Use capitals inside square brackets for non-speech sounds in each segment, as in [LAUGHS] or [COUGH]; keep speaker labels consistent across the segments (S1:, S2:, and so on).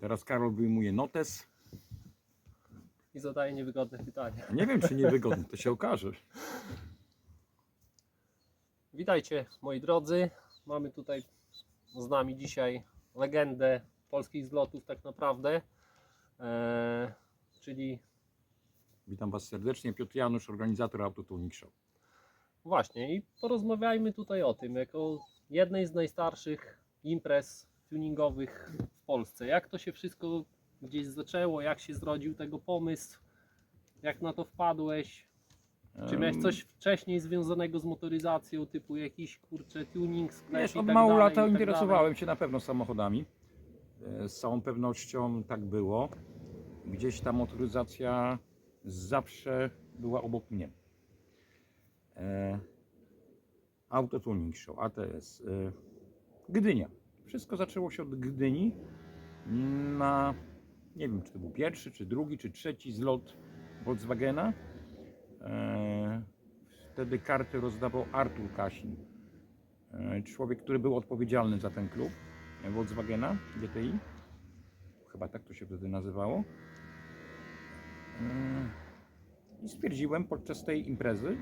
S1: Teraz Karol wyjmuje notes.
S2: i zadaje niewygodne pytania.
S1: Nie wiem, czy niewygodny, to się okaże.
S2: Witajcie moi drodzy. Mamy tutaj z nami dzisiaj legendę polskich zlotów tak naprawdę. Eee, czyli
S1: Witam Was serdecznie. Piotr Janusz, organizator Autotuning Show.
S2: właśnie i porozmawiajmy tutaj o tym, jako jednej z najstarszych imprez tuningowych Polsce. Jak to się wszystko gdzieś zaczęło, jak się zrodził tego pomysł, jak na to wpadłeś, Czy miałeś coś wcześniej związanego z motoryzacją, typu jakiś kurczę tuning, sklep
S1: Wiesz, od
S2: tak
S1: mało
S2: dalej,
S1: lata
S2: tak
S1: interesowałem się na pewno samochodami. E, Z całą pewnością tak było. Gdzieś ta motoryzacja zawsze była obok mnie. E, Autotuning Show, ATS. E, Gdynia. Wszystko zaczęło się od Gdyni na, nie wiem czy to był pierwszy, czy drugi, czy trzeci zlot Volkswagena. E, Wtedy karty rozdawał Artur Kasin. E, człowiek, który był odpowiedzialny za ten klub Volkswagena GTI. Chyba tak to się wtedy nazywało. E, I stwierdziłem podczas tej imprezy,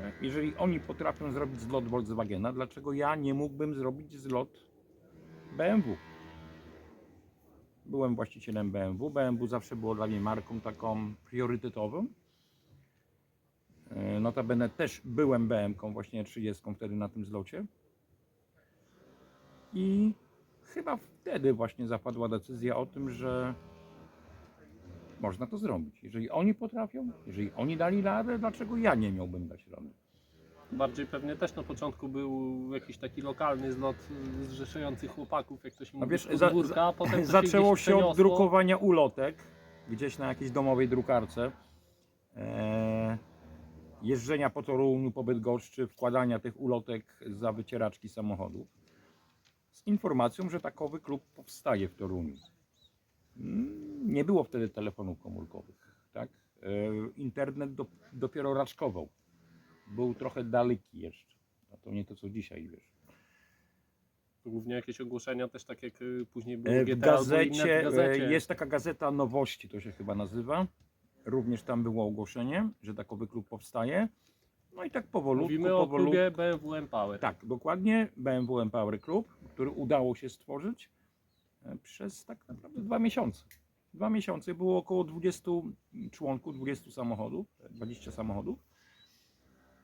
S1: że jeżeli oni potrafią zrobić zlot Volkswagena, dlaczego ja nie mógłbym zrobić zlot BMW? Byłem właścicielem BMW. BMW zawsze było dla mnie marką taką priorytetową. E, Notabene też byłem BM-ką właśnie 30 wtedy na tym zlocie. I chyba wtedy właśnie zapadła decyzja o tym, że można to zrobić. Jeżeli oni potrafią, jeżeli oni dali radę, dlaczego ja nie miałbym dać rady?
S2: Bardziej pewnie też na początku był jakiś taki lokalny zlot y, zrzeszający chłopaków, jak to się mówi,
S1: wiesz, za-
S2: podwórka, a potem to
S1: Zaczęło
S2: gdzieś
S1: się od drukowania ulotek gdzieś na jakiejś domowej drukarce. Eee, jeżdżenia po Toruniu, po Bydgoszczy, wkładania tych ulotek za wycieraczki samochodów. Z informacją, że takowy klub powstaje w Toruniu. Mm, Nie było wtedy telefonów komórkowych. Tak? Eee, internet do, dopiero raczkował. Był trochę daleki jeszcze. A to nie to co dzisiaj, wiesz.
S2: Głównie jakieś ogłoszenia też tak jak y, później było
S1: E,
S2: GTA
S1: W
S2: albo
S1: gazecie,
S2: inne w gazecie.
S1: e, jest taka gazeta Nowości, to się chyba nazywa. Również tam było ogłoszenie, że takowy klub powstaje. No i tak powolutku,
S2: Mówimy o
S1: powolutku.
S2: klubie BMW Empower.
S1: Tak, dokładnie. BMW Empower Club, który udało się stworzyć e, przez tak naprawdę dwa miesiące. Dwa miesiące było około 20 członków, 20 samochodów, 20 samochodów.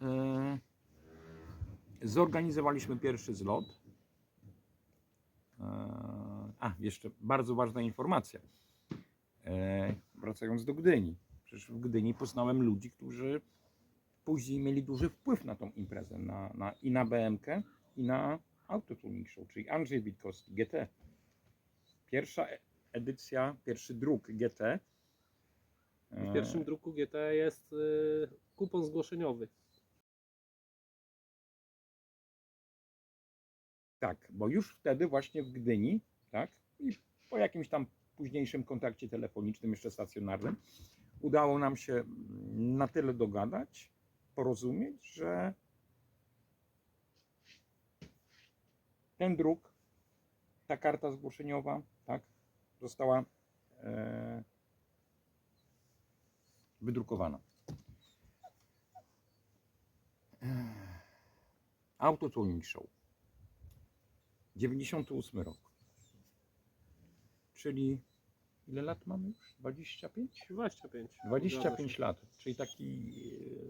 S1: E, Zorganizowaliśmy pierwszy zlot. E, A, jeszcze bardzo ważna informacja. E, Wracając do Gdyni. Przecież w Gdyni poznałem ludzi, którzy później mieli duży wpływ na tą imprezę, na, na, i na BMK, i na Autotuning Show, czyli Andrzej Witkowski, GT. Pierwsza edycja, pierwszy druk GT.
S2: W pierwszym druku GT jest y, kupon zgłoszeniowy.
S1: Tak, bo już wtedy właśnie w Gdyni, tak, i po jakimś tam późniejszym kontakcie telefonicznym, jeszcze stacjonarnym, udało nam się na tyle dogadać, porozumieć, że ten druk, ta karta zgłoszeniowa, tak, została e, wydrukowana. Autotuning Show. 98 rok. Czyli ile lat mamy już? 25?
S2: 25.
S1: 25 lat, czyli taki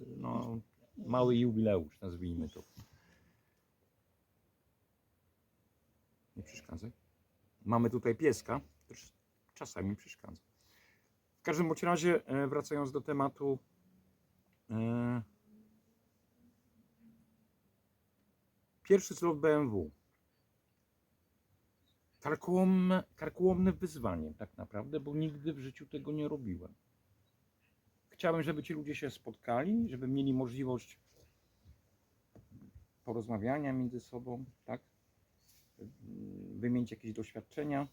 S1: e, no, mały jubileusz, nazwijmy to. Nie przeszkadzaj. Mamy tutaj pieska, też czasami przeszkadza. W każdym bądź razie, e, wracając do tematu, e, pierwszy zlot BMW. Karkołomne, karkołomne wyzwanie tak naprawdę, bo nigdy w życiu tego nie robiłem. Chciałem, żeby ci ludzie się spotkali, żeby mieli możliwość porozmawiania między sobą, tak? Wymienić jakieś doświadczenia,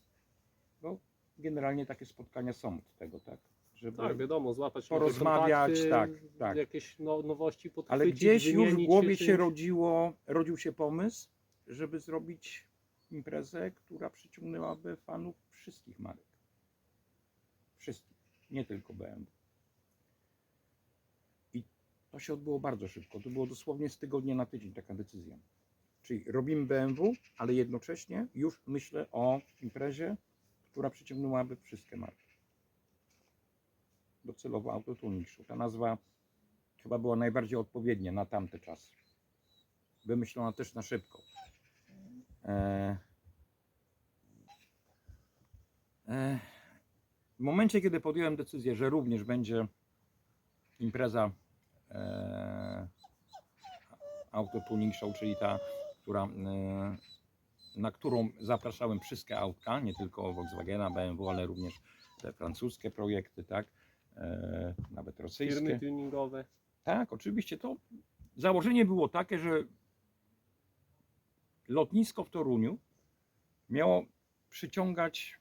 S1: bo generalnie takie spotkania są od tego, tak? Żeby...
S2: Tak, wiadomo, złapać
S1: Porozmawiać,
S2: kontakty,
S1: tak, tak.
S2: jakieś no, nowości podchwycić,
S1: Ale gdzieś już w głowie się
S2: czymś.
S1: rodziło, rodził się pomysł, żeby zrobić imprezę, która przyciągnęłaby fanów wszystkich marek. Wszystkich, nie tylko BMW. I to się odbyło bardzo szybko. To było dosłownie z tygodnia na tydzień taka decyzja. Czyli robimy BMW, ale jednocześnie już myślę o imprezie, która przyciągnęłaby wszystkie marki. Docelowo Autotuning. Ta nazwa chyba była najbardziej odpowiednia na tamte czasy. Wymyślona też na szybko. E, e, w momencie, kiedy podjąłem decyzję, że również będzie impreza e, Auto Tuning Show, czyli ta, która, na którą zapraszałem wszystkie autka, nie tylko Volkswagena, BMW, ale również te francuskie projekty, tak, nawet rosyjskie.
S2: Firmy tuningowe.
S1: Tak, oczywiście to założenie było takie, że lotnisko w Toruniu miało przyciągać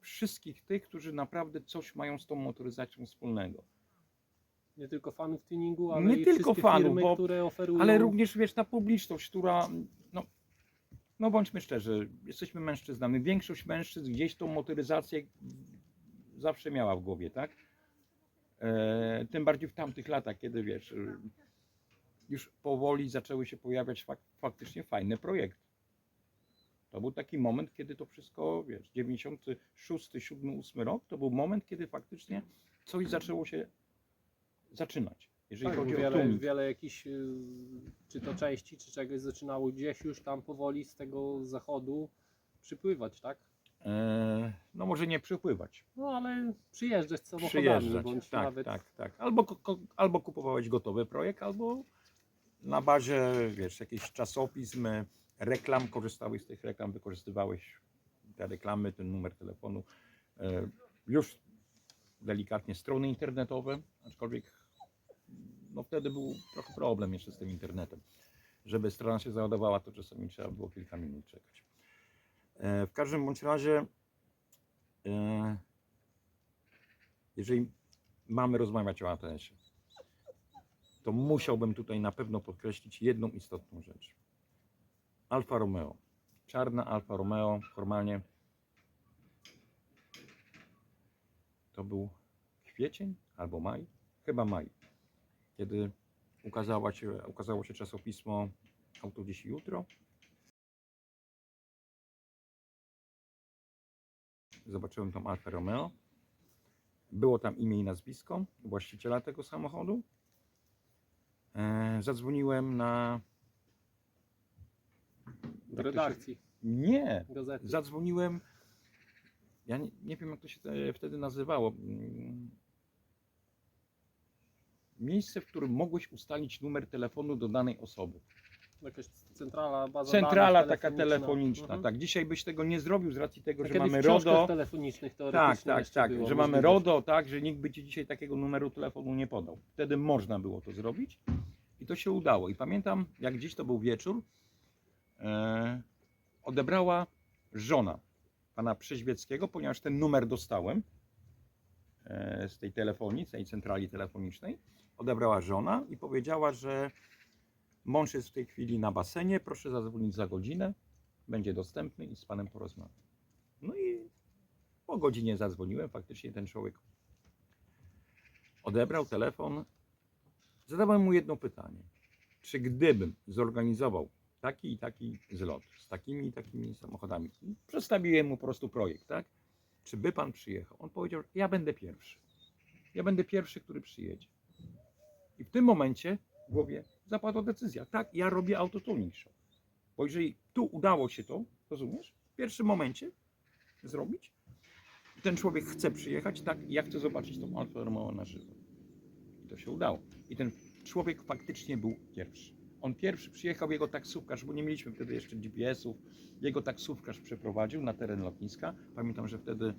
S1: wszystkich tych, którzy naprawdę coś mają z tą motoryzacją wspólnego.
S2: Nie tylko fanów tuningu, ale
S1: Nie tylko fanów,
S2: firmy,
S1: bo-
S2: które oferują.
S1: Ale również wiesz, ta publiczność, która no, no bądźmy szczerzy, jesteśmy mężczyznami. Większość mężczyzn gdzieś tą motoryzację zawsze miała w głowie, tak? E, tym bardziej w tamtych latach, kiedy wiesz, już powoli zaczęły się pojawiać fak faktycznie fajne projekty. To był taki moment, kiedy to wszystko, wiesz, 96, 7, 8 rok, to był moment, kiedy faktycznie coś zaczęło się zaczynać. Jeżeli
S2: tak,
S1: chodzi o
S2: wiele,
S1: tuning.
S2: wiele jakichś, y, czy to części, czy czegoś zaczynało gdzieś już tam powoli z tego zachodu przypływać, tak?
S1: E, no może nie przypływać.
S2: No ale przyjeżdżać samochodami,
S1: Przyjeżdżać.
S2: bądź
S1: Tak,
S2: nawet
S1: tak, tak. Albo, albo kupowałeś gotowy projekt, albo na bazie, wiesz, jakichś czasopism, reklam, korzystałeś z tych reklam, wykorzystywałeś te reklamy, ten numer telefonu. E, już delikatnie strony internetowe, aczkolwiek no wtedy był trochę problem jeszcze z tym internetem. Żeby strona się załadowała, to czasami trzeba było kilka minut czekać. E, w każdym bądź razie e, jeżeli mamy rozmawiać o ATS-ie, to musiałbym tutaj na pewno podkreślić jedną istotną rzecz. Alfa Romeo. Czarna Alfa Romeo, formalnie to był kwiecień albo maj, chyba maj, kiedy się, ukazało się czasopismo Auto Dziś Jutro. Zobaczyłem tą Alfa Romeo. Było tam imię i nazwisko właściciela tego samochodu. E, zadzwoniłem na.
S2: do redakcji
S1: Nie,
S2: gazety.
S1: zadzwoniłem. Ja nie, nie wiem, jak to się te- wtedy nazywało. Mm. Miejsce, w którym mogłeś ustalić numer telefonu do danej osoby.
S2: Jakaś centrala, baza
S1: Centrala
S2: danych
S1: taka telefoniczna.
S2: Mhm.
S1: Tak, dzisiaj byś tego nie zrobił z racji tego,
S2: A
S1: że mamy RODO.
S2: telefonicznych
S1: Tak, tak, tak,
S2: było
S1: że mamy. RODO, tak, że nikt by ci dzisiaj takiego numeru telefonu nie podał. Wtedy można było to zrobić i to się udało. I pamiętam, jak dziś to był wieczór, e, odebrała żona pana Przeźwieckiego, ponieważ ten numer dostałem e, z tej telefonii, z tej centrali telefonicznej. Odebrała żona i powiedziała, że mąż jest w tej chwili na basenie, proszę zadzwonić za godzinę, będzie dostępny i z panem porozmawiam. No i po godzinie zadzwoniłem, faktycznie ten człowiek odebrał telefon. Zadałem mu jedno pytanie. Czy gdybym zorganizował taki i taki zlot z takimi i takimi samochodami, przedstawiłem mu po prostu projekt, tak? Czy by pan przyjechał? On powiedział, ja będę pierwszy. Ja będę pierwszy, który przyjedzie. I w tym momencie w głowie zapadła decyzja. Tak, ja robię autotuning show. Bo jeżeli tu udało się to, rozumiesz? W pierwszym momencie zrobić, ten człowiek chce przyjechać, tak, ja chcę zobaczyć tą Alfa na żywo. I to się udało. I ten człowiek faktycznie był pierwszy. On pierwszy przyjechał, jego taksówkarz, bo nie mieliśmy wtedy jeszcze GPS-ów, jego taksówkarz przeprowadził na teren lotniska. Pamiętam, że wtedy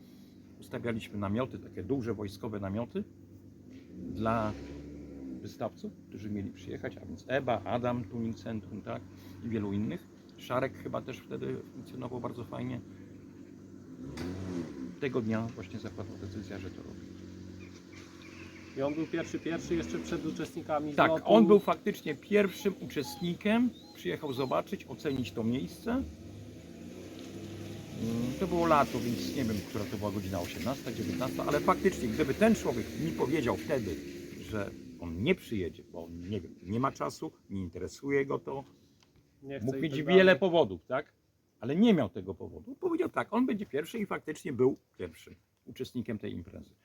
S1: ustawialiśmy namioty, takie duże wojskowe namioty dla wystawców, którzy mieli przyjechać, a więc EBA, Adam, Tuning Centrum, tak, i wielu innych. Szarek chyba też wtedy funkcjonował bardzo fajnie. Tego dnia właśnie zapadła decyzja, że to robi.
S2: I on był pierwszy, pierwszy jeszcze przed uczestnikami
S1: Tak,
S2: zlotu.
S1: on był faktycznie pierwszym uczestnikiem. Przyjechał zobaczyć, ocenić to miejsce. Mm, To było lato, więc nie wiem, która to była godzina 18, 19, ale faktycznie, gdyby ten człowiek mi powiedział wtedy, że on nie przyjedzie, bo on nie wiem, nie ma czasu, nie interesuje go to,
S2: Nie chcę
S1: mógł
S2: i
S1: mieć
S2: tak
S1: wiele
S2: dalej.
S1: powodów, tak? Ale nie miał tego powodu. Powiedział tak, on będzie pierwszy i faktycznie był pierwszym uczestnikiem tej imprezy.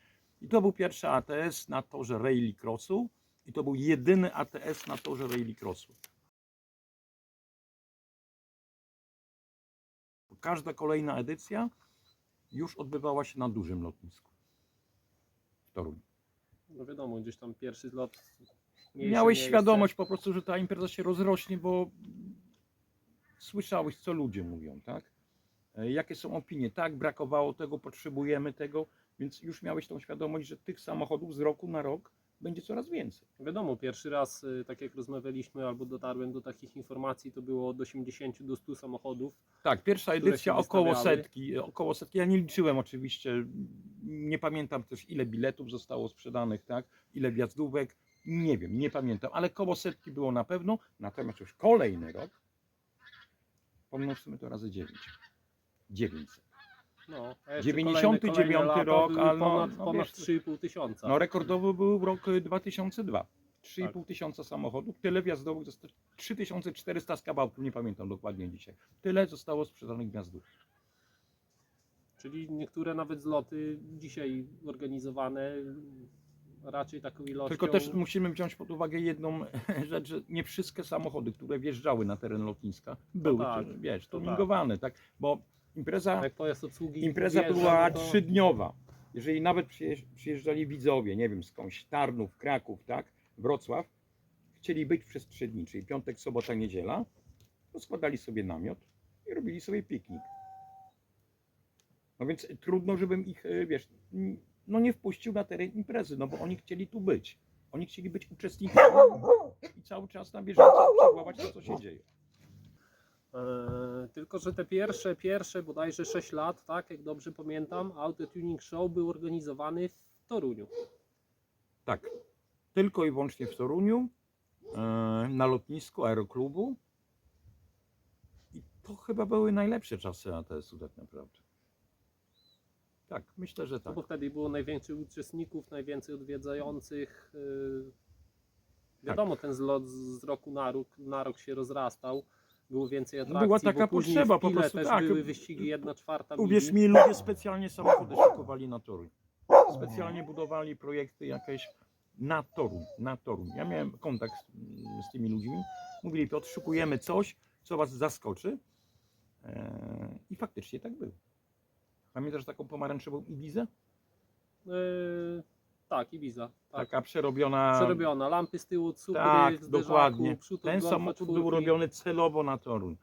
S1: I to był pierwszy ATS na torze Rally Crossu i to był jedyny ATS na torze Rally Crossu. Każda kolejna edycja już odbywała się na dużym lotnisku w Toruniu.
S2: No wiadomo, gdzieś tam pierwszy zlot. mniejsze
S1: Miałeś
S2: miejsce.
S1: świadomość po prostu, że ta impreza się rozrośnie, bo słyszałeś, co ludzie mówią, tak? E, Jakie są opinie? Tak, brakowało tego, potrzebujemy tego, więc już miałeś tą świadomość, że tych samochodów z roku na rok będzie coraz więcej.
S2: Wiadomo, pierwszy raz, y, tak jak rozmawialiśmy, albo dotarłem do takich informacji, to było od 80 do 100 samochodów.
S1: Tak, pierwsza edycja około setki, około setki, ja nie liczyłem oczywiście, nie pamiętam też ile biletów zostało sprzedanych, tak, ile wjazdówek, nie wiem, nie pamiętam, ale koło setki było na pewno, natomiast już kolejny rok, pomnóżmy to razy 9, 900.
S2: No, a jeszcze
S1: 99
S2: kolejne,
S1: rok,
S2: były
S1: a no-
S2: ponad,
S1: no
S2: ponad
S1: wiesz,
S2: 3,5 tysiąca.
S1: No rekordowy był rok y, 2002. 3,5
S2: Tak.
S1: tysiąca samochodów, tyle wjazdowych, zostało 3400 z kawałkiem, nie pamiętam dokładnie dzisiaj. Tyle zostało sprzedanych wjazdów.
S2: Czyli niektóre nawet zloty dzisiaj organizowane raczej taką ilością.
S1: Tylko też musimy wziąć pod uwagę jedną [LAUGHS] rzecz, że nie wszystkie samochody, które wjeżdżały na teren lotniska, były,
S2: tak,
S1: wiesz,
S2: to tak.
S1: tuningowane, tak. Bo impreza,
S2: jak pojazd obsługi
S1: impreza była
S2: no to-
S1: trzydniowa. Jeżeli nawet przyjeżdż- przyjeżdżali widzowie, nie wiem skądś, Tarnów, Kraków, tak, Wrocław, chcieli być przez trzy dni, czyli piątek, sobota, niedziela, to składali sobie namiot i robili sobie piknik. No więc trudno, żebym ich, e, wiesz, n- no nie wpuścił na teren imprezy, no bo oni chcieli tu być. Oni chcieli być uczestnikami i cały czas na bieżąco obserwować to, co się dzieje.
S2: E, tylko, że te pierwsze, pierwsze bodajże 6 lat, tak, jak dobrze pamiętam, Auto Tuning Show był organizowany w Toruniu.
S1: Tak, tylko i wyłącznie w Toruniu, e, na lotnisku aeroklubu. I to chyba były najlepsze czasy ATS-u tak naprawdę. Tak, myślę, że
S2: No
S1: tak.
S2: bo wtedy było najwięcej uczestników, najwięcej odwiedzających. y, Wiadomo, ten zlot z z roku na rok, na rok się rozrastał. Było więcej atrakcji.
S1: była taka
S2: bo później
S1: potrzeba,
S2: w
S1: po
S2: Pile
S1: prostu
S2: też
S1: tak.
S2: były wyścigi 1 czwarta
S1: Uwierz
S2: mili.
S1: mi, ludzie specjalnie samochody szykowali na Toruń. Specjalnie budowali projekty jakieś na Toruń, na Toruń. Ja miałem kontakt z, z tymi ludźmi. Mówili, Piotr, szykujemy coś, co was zaskoczy. Eee, I faktycznie tak było. Pamiętasz taką pomarańczową Ibizę?
S2: Y, tak, Ibiza. Tak.
S1: Taka przerobiona.
S2: Przerobiona, lampy z tyłu, cukry,
S1: Tak,
S2: zderzaku,
S1: dokładnie.
S2: przód
S1: Ten
S2: golfa
S1: samochód był robiony celowo na Toruń.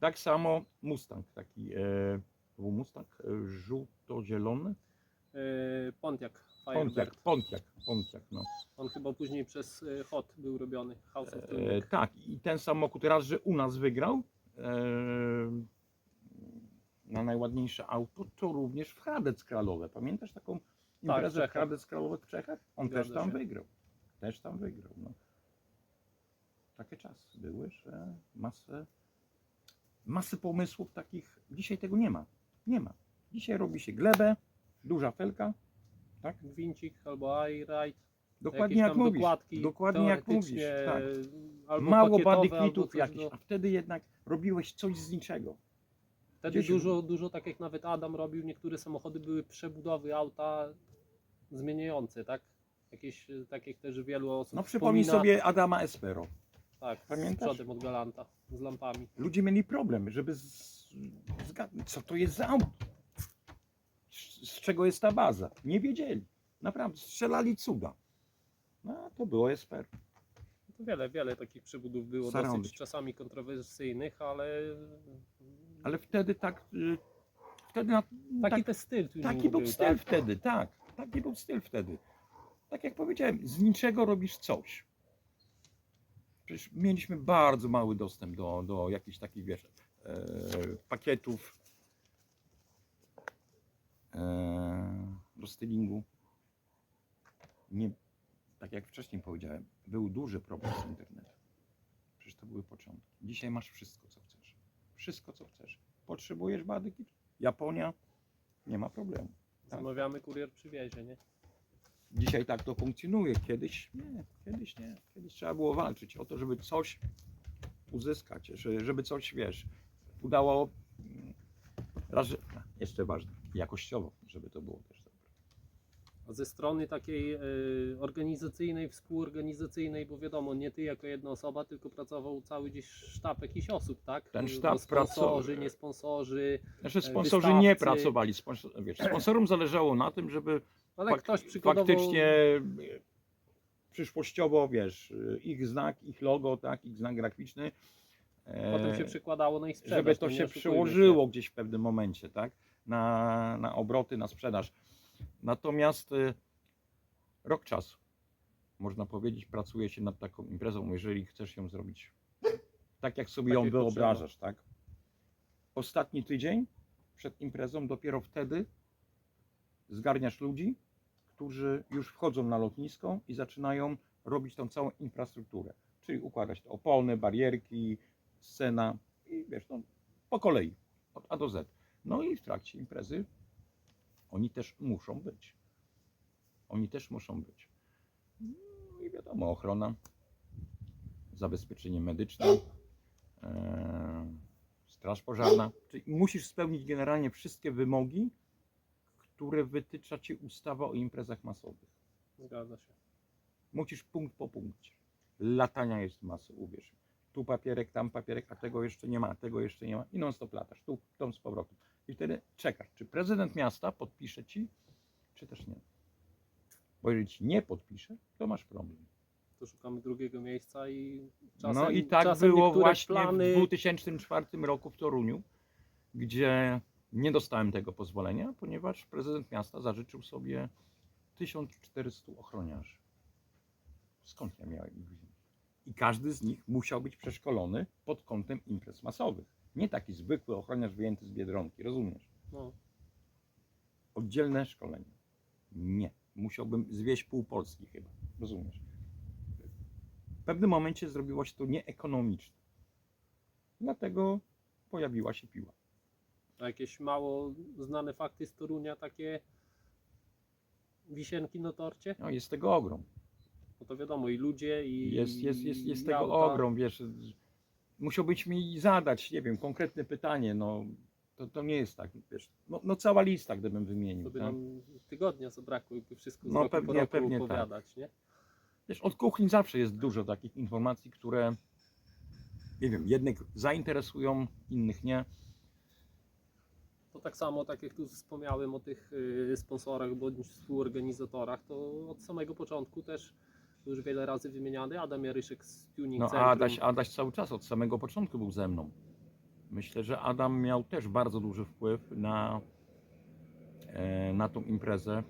S1: Tak samo Mustang, taki e, był Mustang e, żółto-zielony.
S2: Y, Pontiac
S1: Pontiac. Pontiac, Pontiac, no.
S2: On chyba później przez y, HOT był robiony. House of
S1: E, tak, i ten samochód raz, że u nas wygrał e, na najładniejsze auto, to również w Hradec Kralowe. Pamiętasz taką imprezę w
S2: Czechach.
S1: Hradec Kralowe w Czechach? On
S2: Zgadza
S1: też tam
S2: się.
S1: wygrał. Też tam wygrał. No. Takie czasy były, że masę, masy pomysłów takich, dzisiaj tego nie ma. Nie ma. Dzisiaj robi się glebę, duża felka, tak?
S2: Gwincik albo iRide.
S1: Dokładnie jak mówisz. Dokładnie jak mówisz. Tak. Mało
S2: coś
S1: jakichś,
S2: do-
S1: a wtedy jednak robiłeś coś z niczego.
S2: Wtedy
S1: gdzieś-
S2: dużo, dużo, tak jak nawet Adam robił, niektóre samochody były przebudowy auta zmieniające, tak? Jakieś, e, tak jak też wielu osób
S1: No przypomnij
S2: wspomina,
S1: sobie Adama Espero.
S2: tak, z
S1: pamiętasz?
S2: przodem od Galanta, z lampami.
S1: Ludzie mieli problem, żeby z- zgadnąć, co to jest za auto. Z, z czego jest ta baza. Nie wiedzieli. Naprawdę, strzelali cuda. No, to było Esper.
S2: To wiele, wiele takich przebudów było, dosyć czasami kontrowersyjnych, ale
S1: Ale wtedy tak... y, Wtedy na,
S2: taki
S1: tak,
S2: też styl tuningu
S1: taki był
S2: był,
S1: styl
S2: tak?
S1: wtedy, tak. Taki był styl wtedy. Tak jak powiedziałem, z niczego robisz coś. Przecież mieliśmy bardzo mały dostęp do, do jakichś takich, wiesz, e, pakietów, e, do stylingu. Nie, tak jak wcześniej powiedziałem, był duży problem z internetem. Przecież to były początki. Dzisiaj masz wszystko, co chcesz. Wszystko, co chcesz. Potrzebujesz badyki? Japonia, nie ma problemu. Tak.
S2: Zamawiamy, kurier przywiezie, nie?
S1: Dzisiaj tak to funkcjonuje. Kiedyś nie, kiedyś nie. Kiedyś trzeba było walczyć o to, żeby coś uzyskać, że- żeby coś, wiesz, udało. mm, Raz, jeszcze ważne, jakościowo, żeby to było też
S2: ze strony takiej y, organizacyjnej, współorganizacyjnej, bo wiadomo, nie ty jako jedna osoba, tylko pracował cały gdzieś sztab jakichś osób, tak?
S1: Ten sztab
S2: bo sponsorzy,
S1: pracował-
S2: nie sponsorzy,
S1: Znaczy
S2: E,
S1: sponsorzy nie
S2: wystawcy.
S1: pracowali. Sponsor, wiesz, sponsorom zależało na tym, żeby
S2: ale
S1: fak-
S2: ktoś przykładowo...
S1: faktycznie e, przyszłościowo, wiesz, e, ich znak, ich logo, tak, ich znak graficzny. e,
S2: Potem się przekładało na ich sprzedaż.
S1: żeby to
S2: nie
S1: się
S2: oszukujmy
S1: przełożyło gdzieś w pewnym momencie, tak? Na, na obroty, na sprzedaż. Natomiast y, rok czasu, można powiedzieć, pracuje się nad taką imprezą, jeżeli chcesz ją zrobić tak, jak sobie
S2: Tak,
S1: ją wyobrażasz, tak? Ostatni tydzień przed imprezą, dopiero wtedy zgarniasz ludzi, którzy już wchodzą na lotnisko i zaczynają robić tą całą infrastrukturę. Czyli układać te opony, barierki, scena i wiesz, no, po kolei, od A do Z. No i w trakcie imprezy oni też muszą być. Oni też muszą być. No i wiadomo, ochrona, zabezpieczenie medyczne, e, straż pożarna. Czyli musisz spełnić generalnie wszystkie wymogi, które wytycza Ci ustawa o imprezach masowych.
S2: Zgadza się.
S1: Musisz punkt po punkcie. Latania jest masy, uwierz mi. Tu papierek, tam papierek, a tego jeszcze nie ma, tego jeszcze nie ma i non stop latasz, tu, tam z powrotem. I wtedy czekasz, czy prezydent miasta podpisze ci, czy też nie. Bo jeżeli ci nie podpisze, to masz problem.
S2: To szukamy drugiego miejsca i czasem
S1: no i tak
S2: czasem
S1: było
S2: niektóre
S1: właśnie
S2: plany...
S1: w 2004 roku w Toruniu, gdzie nie dostałem tego pozwolenia, ponieważ prezydent miasta zażyczył sobie 1400 ochroniarzy. Skąd ja miałem ich wziąć? I każdy z nich musiał być przeszkolony pod kątem imprez masowych. Nie taki zwykły ochroniarz wyjęty z biedronki, rozumiesz?
S2: No,
S1: Oddzielne szkolenie. Nie. Musiałbym zwieść pół Polski chyba, rozumiesz? W pewnym momencie zrobiło się to nieekonomiczne. Dlatego pojawiła się piła.
S2: a jakieś mało znane fakty z Torunia, takie wisienki na torcie?
S1: No jest tego ogrom.
S2: No to wiadomo, i ludzie, i
S1: Jest, jest, jest, jest
S2: i
S1: tego
S2: auta.
S1: ogrom, wiesz. Musiałbyś mi zadać, nie wiem, konkretne pytanie, no to, to nie jest tak, wiesz. No, no cała lista, gdybym wymienił.
S2: To by
S1: tak?
S2: nam tygodnia zabrakło, jakby wszystko z
S1: No
S2: roku po
S1: pewnie-
S2: roku
S1: pewnie tak.
S2: opowiadać, nie?
S1: Wiesz, od kuchni zawsze jest dużo takich informacji, które, nie wiem, jednych zainteresują, innych nie.
S2: To tak samo, tak jak tu wspomniałem o tych y, sponsorach bądź współorganizatorach, to od samego początku też już wiele razy wymieniany Adam Jaryszek z Tuning
S1: No
S2: Centrum.
S1: Adaś, Adaś cały czas od samego początku był ze mną. Myślę, że Adam miał też bardzo duży wpływ na, e, na tą imprezę.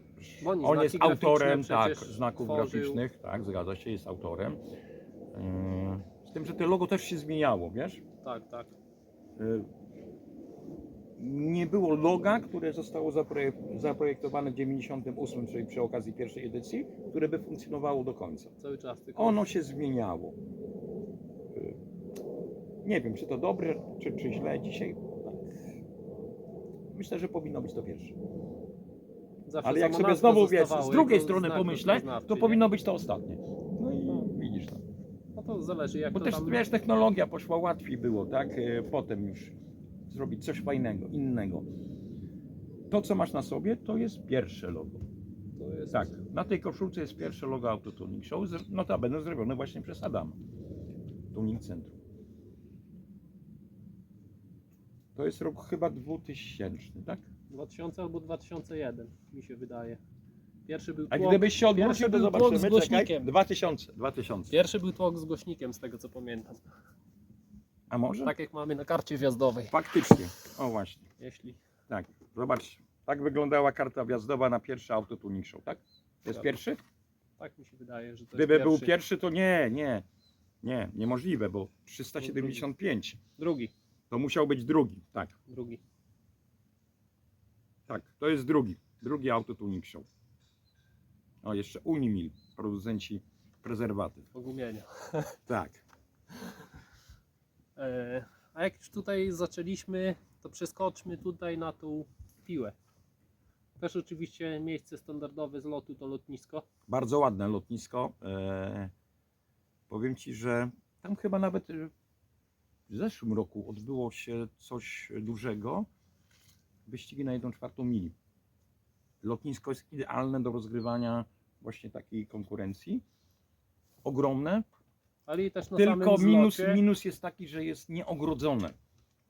S1: On
S2: znaki
S1: jest autorem tak, znaków
S2: tworzył.
S1: graficznych, tak, zgadza się, jest autorem. E, z tym, że to logo też się zmieniało, wiesz?
S2: Tak, tak.
S1: Nie było loga, które zostało zaprojek- zaprojektowane w 98, czyli przy okazji pierwszej edycji, które by funkcjonowało do końca.
S2: Cały czas tylko.
S1: Ono się zmieniało. Y, Nie wiem, czy to dobre, czy, czy źle dzisiaj. tak. Myślę, że powinno być to pierwsze.
S2: Zawsze
S1: Ale jak sobie znowu wiesz, z drugiej strony
S2: znak
S1: pomyślę, to powinno być to ostatnie. No i widzisz to.
S2: No to zależy jak
S1: Bo
S2: to
S1: też
S2: tam...
S1: wiesz, technologia poszła łatwiej było, tak? Y, Potem już zrobić coś fajnego, innego. To, co masz na sobie, to jest pierwsze logo.
S2: Jest...
S1: Tak, na tej koszulce jest pierwsze logo Autotuning Show, notabene zrobione właśnie przez Adama. Tuning Centrum. To jest rok chyba 2000, tak?
S2: 2000 albo 2001 mi się wydaje. Pierwszy był
S1: A
S2: tłok,
S1: gdybyś się odwrócił, to zobaczymy, czekaj.
S2: głośnikiem.
S1: 2000, 2000.
S2: Pierwszy był tłok z głośnikiem, z tego co pamiętam.
S1: A może?
S2: Tak jak mamy na karcie wjazdowej.
S1: Faktycznie. O właśnie,
S2: Jeśli
S1: tak. Zobacz, tak wyglądała karta wjazdowa na pierwszy Autotuning Show, tak? To jest
S2: Tak.
S1: pierwszy?
S2: tak mi się wydaje, że to
S1: Gdyby
S2: jest
S1: był
S2: pierwszy.
S1: pierwszy, to nie, nie. Nie, niemożliwe, bo 375.
S2: Drugi,
S1: To musiał być drugi, tak.
S2: drugi.
S1: Tak, to jest drugi. Drugi autotuning show. O, jeszcze Unimil, producenci prezerwatyw.
S2: Pogumienia.
S1: Tak.
S2: E, A jak już tutaj zaczęliśmy, to przeskoczmy tutaj na tą piłę. Też oczywiście miejsce standardowe z lotu to lotnisko.
S1: Bardzo ładne lotnisko. E, powiem Ci, że tam chyba nawet e, w zeszłym roku odbyło się coś dużego. Wyścigi na 1 czwartą mili. Lotnisko jest idealne do rozgrywania właśnie takiej konkurencji. Ogromne,
S2: Ale i też na
S1: tylko
S2: samym
S1: minus,
S2: zlocie.
S1: minus jest taki, że jest nieogrodzone.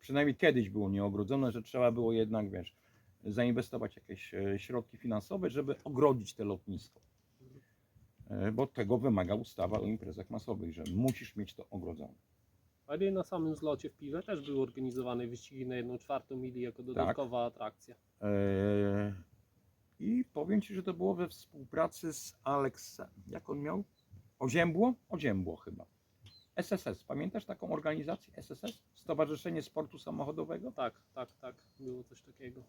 S1: Przynajmniej kiedyś było nieogrodzone, że trzeba było jednak, wiesz, zainwestować jakieś e, środki finansowe, żeby ogrodzić te lotnisko. E, Bo tego wymaga ustawa o imprezach masowych, że musisz mieć to ogrodzone.
S2: Ale na samym zlocie w piłę też były organizowane wyścigi na 1 czwartą mili jako
S1: Tak.
S2: dodatkowa atrakcja.
S1: E, I powiem Ci, że to było we współpracy z Aleksem. Jak on miał? Oziębło? Oziębło chyba. SSS. Pamiętasz taką organizację SSS? Stowarzyszenie Sportu Samochodowego?
S2: Tak, tak, tak, było coś takiego.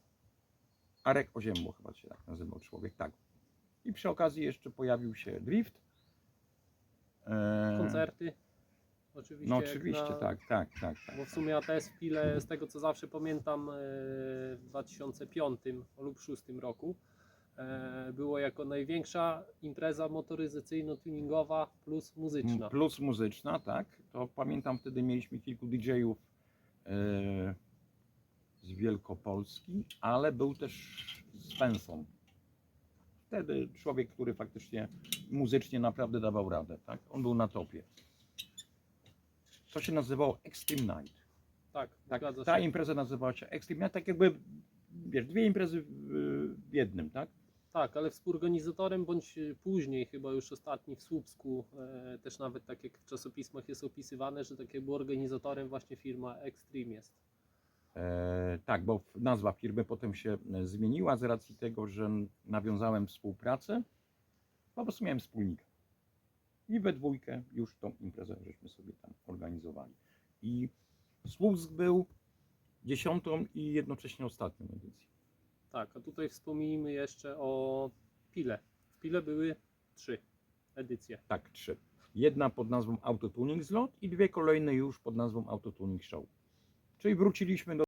S1: Arek Oziębło chyba się tak nazywał człowiek, tak. I przy okazji jeszcze pojawił się drift. E,
S2: Koncerty. Oczywiście.
S1: No oczywiście,
S2: na-
S1: tak, tak, tak. tak.
S2: Bo w sumie ATS w Pile, z tego co zawsze pamiętam, e, w 2005 lub 2006 roku było jako największa impreza motoryzacyjno-tuningowa plus muzyczna.
S1: Plus muzyczna, tak. To pamiętam wtedy mieliśmy kilku DJ-ów e, z Wielkopolski, ale był też z Pensą. Wtedy człowiek, który faktycznie muzycznie naprawdę dawał radę, tak? On był na topie. To się nazywało Extreme Night.
S2: Tak,
S1: Tak, ta impreza nazywała się Extreme Night, tak jakby, wiesz, dwie imprezy w jednym, tak?
S2: Tak, ale współorganizatorem bądź e, później, chyba już ostatni w Słupsku, e, też nawet tak jak w czasopismach jest opisywane, że takie był organizatorem właśnie firma Extreme jest.
S1: E, tak, bo nazwa firmy potem się e, zmieniła z racji tego, że nawiązałem współpracę. Po prostu miałem wspólnika. I we dwójkę już tą imprezę żeśmy sobie tam organizowali. I Słupsk był dziesiątą i jednocześnie ostatnią edycją.
S2: Tak, a tutaj wspomnijmy jeszcze o Pile. W Pile były trzy edycje.
S1: Tak, trzy. Jedna pod nazwą Autotuning Zlot i dwie kolejne już pod nazwą Autotuning Show. Czyli wróciliśmy do